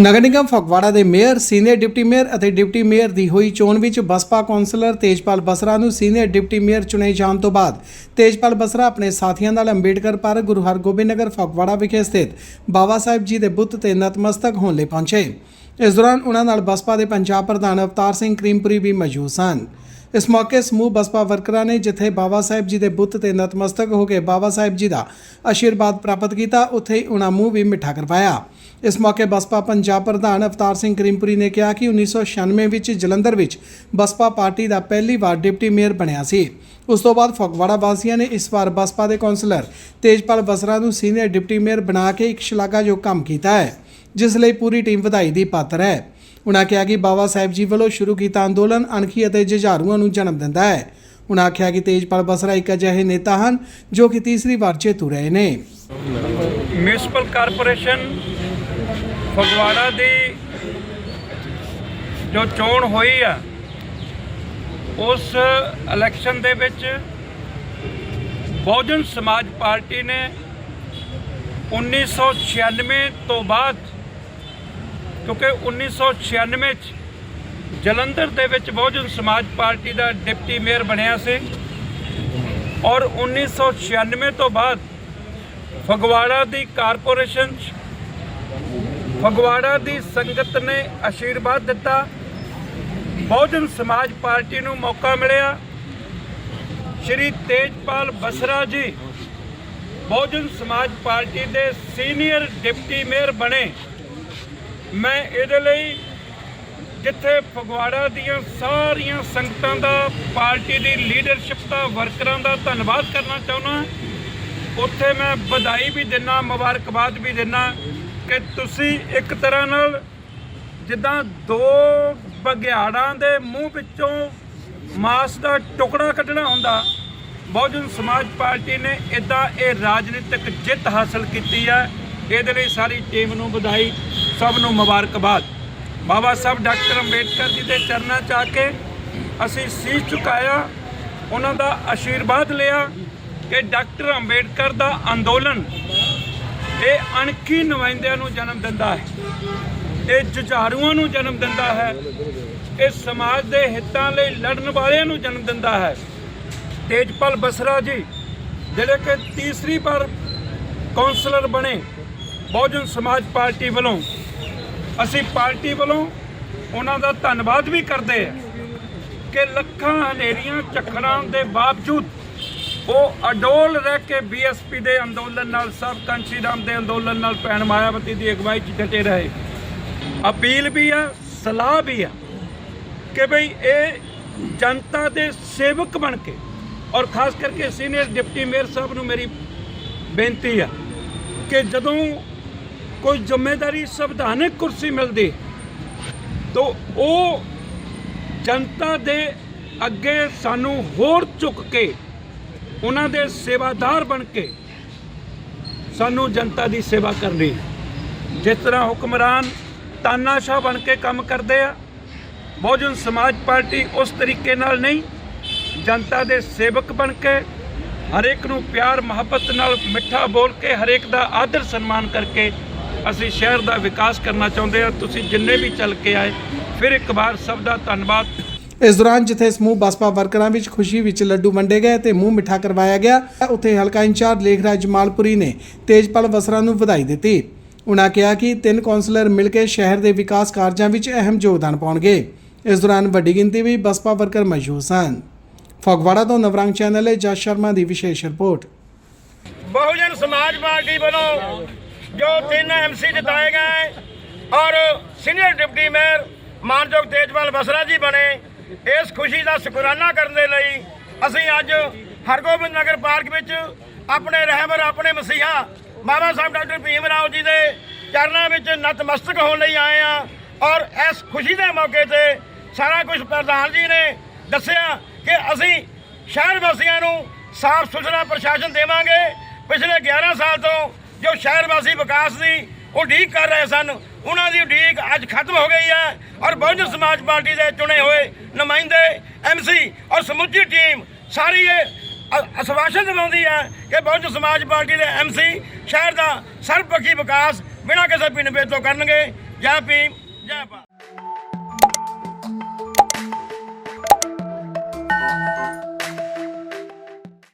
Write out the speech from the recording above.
ਨਗਰ ਨਿਗਮ ਫਗਵਾੜਾ ਦੇ mayor, senior deputy mayor ਅਤੇ ਡਿਪਟੀ ਮੇਅਰ ਦੀ ਹੋਈ ਚੋਣ ਵਿੱਚ ਬਸਪਾ ਕੌਂਸਲਰ ਤੇਜਪਾਲ ਬਸਰਾ ਨੂੰ ਸੀਨੀਅਰ ਡਿਪਟੀ ਮੇਅਰ ਚੁਣੇ ਜਾਣ ਤੋਂ ਬਾਅਦ ਤੇਜਪਾਲ ਬਸਰਾ ਆਪਣੇ ਸਾਥੀਆਂ ਨਾਲ ਅੰਬੇਡਕਰ ਪਾਰਕ, ਗੁਰੂ ਹਰਗੋਬਿੰਦ ਨਗਰ, ਫਗਵਾੜਾ ਵਿਖੇ ਸਥਿਤ ਬਾਬਾ ਸਾਹਿਬ ਜੀ ਦੇ ਬੁੱਤ ਤੇ ਨਤਮਸਤਕ ਹੋਣ ਲਈ ਪਹੁੰਚੇ। ਇਸ ਦੌਰਾਨ ਉਹਨਾਂ ਨਾਲ ਬਸਪਾ ਦੇ ਪੰਜਾਬ ਪ੍ਰਧਾਨ ਅਵਤਾਰ ਸਿੰਘ ਕਰੀਮਪੁਰੀ ਵੀ ਮੌਜੂਦ ਸਨ। ਇਸ ਮੌਕੇ ਸਮੂਹ ਬਸਪਾ ਵਰਕਰਾਂ ਨੇ ਜਿੱਥੇ ਬਾਬਾ ਸਾਹਿਬ ਜੀ ਦੇ ਬੁੱਤ ਤੇ ਨਤਮਸਤਕ ਹੋ ਕੇ ਬਾਬਾ ਸਾਹਿਬ ਜੀ ਦਾ ਆਸ਼ੀਰਵਾਦ ਪ੍ਰਾਪਤ ਕੀਤਾ, ਉੱਥੇ ਹੀ ਉਹਨਾਂ ਮੂੰਹ ਵੀ ਮਿੱਠਾ ਕਰਵਾਇਆ। ਇਸ ਮੌਕੇ ਬਸਪਾ ਪੰਜਾਬ ਪ੍ਰਧਾਨ ਅਵਤਾਰ ਸਿੰਘ ਕਰੀਮਪੁਰੀ ਨੇ ਕਿਹਾ ਕਿ 1996 ਵਿੱਚ ਜਲੰਧਰ ਵਿੱਚ ਬਸਪਾ ਪਾਰਟੀ ਦਾ ਪਹਿਲੀ ਵਾਰ ਡਿਪਟੀ ਮੇਅਰ ਬਣਿਆ ਸੀ। ਉਸ ਤੋਂ ਬਾਅਦ ਫਗਵਾੜਾ ਵਾਸੀਆਂ ਨੇ ਇਸ ਵਾਰ ਬਸਪਾ ਦੇ ਕੌਂਸਲਰ ਤੇਜਪਾਲ ਬਸਰਾ ਨੂੰ ਸੀਨੀਅਰ ਡਿਪਟੀ ਮੇਅਰ ਬਣਾ ਕੇ ਇੱਕ ਸ਼ਲਾਘਾਯੋਗ ਕੰਮ ਕੀਤਾ ਹੈ, ਜਿਸ ਲਈ ਪੂਰੀ ਟੀਮ ਵਧਾਈ ਦੀ ਪਾਤਰ ਹੈ। ਉਨ੍ਹਾਂ ਕਿਹਾ ਕਿ ਬਾਬਾ ਸਾਹਿਬ ਜੀ ਵੱਲੋਂ ਸ਼ੁਰੂ ਕੀਤਾ ਅੰਦੋਲਨ ਅਣਖੀ ਅਤੇ ਜੁਝਾਰੂਆਂ ਨੂੰ ਜਨਮ ਦਿੰਦਾ ਹੈ। ਉਨ੍ਹਾਂ ਆਖਿਆ ਕਿ ਤੇਜਪਾਲ ਬਸਰਾ ਇੱਕ ਅਜਿਹੇ ਨੇਤਾ ਹਨ ਜੋ ਕਿ ਤੀਸਰੀ ਵਾਰ ਜੇਤੂ ਰਹੇ ਨੇ। ਮਿਊਨਿਸਪਲ ਕਾਰਪੋਰੇਸ਼ਨ ਫਗਵਾੜਾ ਦੀ ਜੋ ਚੋਣ ਹੋਈ ਆ, ਉਸ ਇਲੈਕਸ਼ਨ ਦੇ ਵਿੱਚ ਬਹੁਜਨ ਸਮਾਜ ਪਾਰਟੀ ਨੇ 1996 ਤੋਂ ਬਾਅਦ, ਕਿਉਂਕਿ 1996 ਚ ਜਲੰਧਰ ਦੇ ਵਿੱਚ ਬਹੁਜਨ ਸਮਾਜ ਪਾਰਟੀ ਦਾ ਡਿਪਟੀ ਮੇਅਰ ਬਣਿਆ ਸੀ ਔਰ 1996 ਤੋਂ ਬਾਅਦ ਫਗਵਾੜਾ ਦੀ ਕਾਰਪੋਰੇਸ਼ਨ 'ਚ ਫਗਵਾੜਾ ਦੀ ਸੰਗਤ ਨੇ ਆਸ਼ੀਰਵਾਦ ਦਿੱਤਾ। ਬਹੁਜਨ ਸਮਾਜ ਪਾਰਟੀ ਨੂੰ ਮੌਕਾ ਮਿਲਿਆ। ਸ਼੍ਰੀ ਤੇਜਪਾਲ ਬਸਰਾ ਜੀ ਬਹੁਜਨ ਸਮਾਜ ਪਾਰਟੀ ਦੇ ਸੀਨੀਅਰ ਡਿਪਟੀ ਮੇਅਰ ਬਣੇ। ਮੈਂ ਇਹਦੇ ਲਈ ਜਿੱਥੇ ਫਗਵਾੜਾ ਦੀਆਂ ਸਾਰੀਆਂ ਸੰਗਤਾਂ ਦਾ, ਪਾਰਟੀ ਦੀ ਲੀਡਰਸ਼ਿਪ ਦਾ, ਵਰਕਰਾਂ ਦਾ ਧੰਨਵਾਦ ਕਰਨਾ ਚਾਹੁੰਦਾ, ਉੱਥੇ ਮੈਂ ਵਧਾਈ ਵੀ ਦਿੰਨਾ, ਮੁਬਾਰਕਬਾਦ ਵੀ ਦਿੰਨਾ। ਕਿ ਤੁਸੀਂ ਇੱਕ ਤਰ੍ਹਾਂ ਨਾਲ ਜਿੱਦਾਂ ਦੋ ਬਗਿਆੜਾਂ ਦੇ ਮੂੰਹ ਵਿੱਚੋਂ ਮਾਸ ਦਾ ਟੁਕੜਾ ਕੱਢਣਾ ਹੁੰਦਾ, ਬਹੁਜਨ ਸਮਾਜ ਪਾਰਟੀ ਨੇ ਇਦਾਂ ਇਹ ਰਾਜਨੀਤਿਕ ਜਿੱਤ ਹਾਸਲ ਕੀਤੀ ਹੈ ਇਹਦੇ ਲਈ ਸਾਰੀ ਟੀਮ ਨੂੰ ਵਧਾਈ, ਸਭ ਨੂੰ ਮੁਬਾਰਕਬਾਦ। ਬਾਬਾ ਸਾਹਿਬ ਡਾਕਟਰ ਅੰਬੇਡਕਰ ਜੀ ਦੇ ਚਰਨਾਂ 'ਚ ਆ ਕੇ ਅਸੀਂ ਸੀਸ ਝੁਕਾਇਆ, ਉਹਨਾਂ ਦਾ ਆਸ਼ੀਰਵਾਦ ਲਿਆ ਕਿ ਡਾਕਟਰ ਅੰਬੇਡਕਰ ਦਾ ਅੰਦੋਲਨ ਇਹ ਅਣਖੀ ਨੁਮਾਇੰਦਿਆਂ ਨੂੰ ਜਨਮ ਦਿੰਦਾ ਹੈ। ਇਹ ਜੁਝਾਰੂਆਂ ਨੂੰ ਜਨਮ ਦਿੰਦਾ ਹੈ। ਇਹ ਸਮਾਜ ਦੇ ਹਿੱਤਾਂ ਲਈ ਲੜਨ ਵਾਲਿਆਂ ਨੂੰ ਜਨਮ ਦਿੰਦਾ ਹੈ। ਤੇਜਪਾਲ ਬਸਰਾ ਜੀ, ਜਿਹੜੇ ਕਿ ਤੀਸਰੀ ਵਾਰ ਕੌਂਸਲਰ ਬਣੇ ਬਹੁਜਨ ਸਮਾਜ ਪਾਰਟੀ ਵੱਲੋਂ, ਅਸੀਂ ਪਾਰਟੀ ਵੱਲੋਂ ਉਹਨਾਂ ਦਾ ਧੰਨਵਾਦ ਵੀ ਕਰਦੇ ਹਾਂ ਕਿ ਲੱਖਾਂ ਹਨੇਰੀਆਂ, ਝੱਖੜਾਂ ਦੇ ਬਾਵਜੂਦ ਉਹ ਅਡੋਲ ਰਹਿ ਕੇ ਬੀਐਸਪੀ ਦੇ ਅੰਦੋਲਨ ਨਾਲ ਸਭ ਕੰਚੀ ਰਾਮ ਦੇ ਅੰਦੋਲਨ ਨਾਲ ਭੈਣ ਮਾਇਆਵਤੀ ਦੀ ਅਗਵਾਈ 'ਚ ਡਟੇ ਰਹੇ। ਅਪੀਲ ਵੀ ਆ, ਸਲਾਹ ਵੀ ਆ ਕਿ ਭਈ ਇਹ ਜਨਤਾ ਦੇ ਸੇਵਕ ਬਣ ਕੇ ਔਰ ਖਾਸ ਕਰਕੇ ਸੀਨੀਅਰ ਡਿਪਟੀ ਮੇਅਰ ਸਾਹਿਬ ਨੂੰ ਮੇਰੀ ਬੇਨਤੀ ਆ ਕਿ ਜਦੋਂ ਕੋਈ ਜ਼ਿੰਮੇਵਾਰੀ ਸੰਵਿਧਾਨਕ ਕੁਰਸੀ ਮਿਲਦੀ, ਤਾਂ ਉਹ ਜਨਤਾ ਦੇ ਅੱਗੇ ਸਾਨੂੰ ਹੋਰ ਝੁੱਕ ਕੇ ਉਹਨਾਂ ਦੇ ਸੇਵਾਦਾਰ ਬਣ ਕੇ ਸਾਨੂੰ ਜਨਤਾ ਦੀ ਸੇਵਾ ਕਰਨੀ ਹੈ। ਜਿਸ ਤਰ੍ਹਾਂ ਹੁਕਮਰਾਨ ਤਾਨਾਸ਼ਾਹ ਬਣ ਕੇ ਕੰਮ ਕਰਦੇ ਆ, ਬਹੁਜਨ ਸਮਾਜ ਪਾਰਟੀ ਉਸ ਤਰੀਕੇ ਨਾਲ ਨਹੀਂ, ਜਨਤਾ ਦੇ ਸੇਵਕ ਬਣ ਕੇ ਹਰੇਕ ਨੂੰ ਪਿਆਰ, ਮੁਹੱਬਤ ਨਾਲ ਮਿੱਠਾ ਬੋਲ ਕੇ ਹਰੇਕ ਦਾ ਆਦਰ ਸਨਮਾਨ ਕਰਕੇ ਅਸੀਂ ਸ਼ਹਿਰ ਦਾ ਵਿਕਾਸ ਕਰਨਾ ਚਾਹੁੰਦੇ ਹਾਂ ਤੁਸੀਂ ਜਿੰਨੇ ਵੀ ਚੱਲ ਕੇ ਆਏ, ਫਿਰ ਇੱਕ ਵਾਰ ਸਭ ਦਾ ਧੰਨਵਾਦ ਇਸ ਦੌਰਾਨ ਜਿੱਥੇ ਸਮੂਹ ਬਸਪਾ ਵਰਕਰਾਂ ਵਿੱਚ ਖੁਸ਼ੀ ਵਿੱਚ ਲੱਡੂ ਵੰਡੇ ਗਏ ਤੇ ਮੂੰਹ ਮਿੱਠਾ ਕਰਵਾਇਆ ਗਿਆ, ਉੱਥੇ ਹਲਕਾ ਇੰਚਾਰਜ ਲੇਖਰਾਜ ਜਮਾਲਪੁਰੀ ਨੇ ਤੇਜਪਾਲ ਬਸਰਾ ਨੂੰ ਵਧਾਈ ਦਿੱਤੀ। ਉਨ੍ਹਾਂ ਕਿਹਾ ਕਿ ਤਿੰਨ ਕੌਂਸਲਰ ਮਿਲ ਕੇ ਸ਼ਹਿਰ ਦੇ ਵਿਕਾਸ ਕਾਰਜਾਂ ਵਿੱਚ ਅਹਿਮ ਯੋਗਦਾਨ ਪਾਉਣਗੇ। ਇਸ ਦੌਰਾਨ ਵੱਡੀ ਗਿਣਤੀ ਵਿੱਚ ਬਸਪਾ ਵਰਕਰ ਮੌਜੂਦ ਸਨ। ਫਗਵਾੜਾ ਤੋਂ ਨਵਰੰਗ ਚੈਨਲ ਲਈ ਜਸ ਸ਼ਰਮਾ ਦੀ ਵਿਸ਼ੇਸ਼ ਰਿਪੋਰਟ। ਬਹੁਜਨ ਸਮਾਜ ਪਾਰਟੀ ਵੱਲੋਂ ਜੋ ਤਿੰਨ ਐਮਸੀ ਜਿਤਾਏ ਗਏ ਔਰ ਸੀਨੀਅਰ ਡਿਪਟੀ ਮੇਅਰ ਮਾਨਯੋਗ ਤੇਜਪਾਲ ਬਸਰਾ ਜੀ ਬਣੇ ਇਸ ਖੁਸ਼ੀ ਦਾ ਸ਼ੁਕਰਾਨਾ ਕਰਨ ਦੇ ਲਈ ਅਸੀਂ ਅੱਜ ਹਰਗੋਬਿੰਦ ਨਗਰ ਪਾਰਕ ਵਿੱਚ ਆਪਣੇ ਰਹਿਬਰ, ਆਪਣੇ ਮਸੀਹਾ ਬਾਬਾ ਸਾਹਿਬ ਡਾਕਟਰ ਭੀਮ ਰਾਓ ਜੀ ਦੇ ਚਰਨਾਂ ਵਿੱਚ ਨਤਮਸਤਕ ਹੋਣ ਲਈ ਆਏ ਆ ਔਰ ਇਸ ਖੁਸ਼ੀ ਦੇ ਮੌਕੇ ਤੇ ਸਾਰਾ ਕੁਝ ਪ੍ਰਧਾਨ ਜੀ ਨੇ ਦੱਸਿਆ ਕਿ ਅਸੀਂ ਸ਼ਹਿਰ ਵਾਸੀਆਂ ਨੂੰ ਸਾਫ਼ ਸੁਥਰਾ ਪ੍ਰਸ਼ਾਸਨ ਦੇਵਾਂਗੇ। ਪਿਛਲੇ 11 ਸਾਲ ਤੋਂ ਜੋ ਸ਼ਹਿਰ ਵਾਸੀ ਵਿਕਾਸ ਦੀ ਉਡੀਕ ਕਰ ਰਹੇ ਸਨ। ਉਹਨਾਂ ਦੀ ਉਡੀਕ ਅੱਜ ਖਤਮ ਹੋ ਗਈ ਹੈ ਔਰ ਬਹੁਜਨ ਸਮਾਜ ਪਾਰਟੀ ਦੇ ਚੁਣੇ ਹੋਏ ਨੁਮਾਇੰਦੇ ਐਮਸੀ ਔਰ ਸਮੁੱਚੀ ਟੀਮ ਸਾਰੀ ਇਹ ਅ- ਆਸ਼ਵਾਸਨ ਦਿਵਾਉਂਦੀ ਹੈ ਕਿ ਬਹੁਜਨ ਸਮਾਜ ਪਾਰਟੀ ਦੇ ਐਮਸੀ ਸ਼ਹਿਰ ਦਾ ਸਰਬਪੱਖੀ ਵਿਕਾਸ ਬਿਨਾਂ ਕਿਸੇ ਭਿੰਨ ਤੋਂ ਕਰਨਗੇ। ਜੈ ਭੀਮ, ਜੈ ਭਾਰਤ।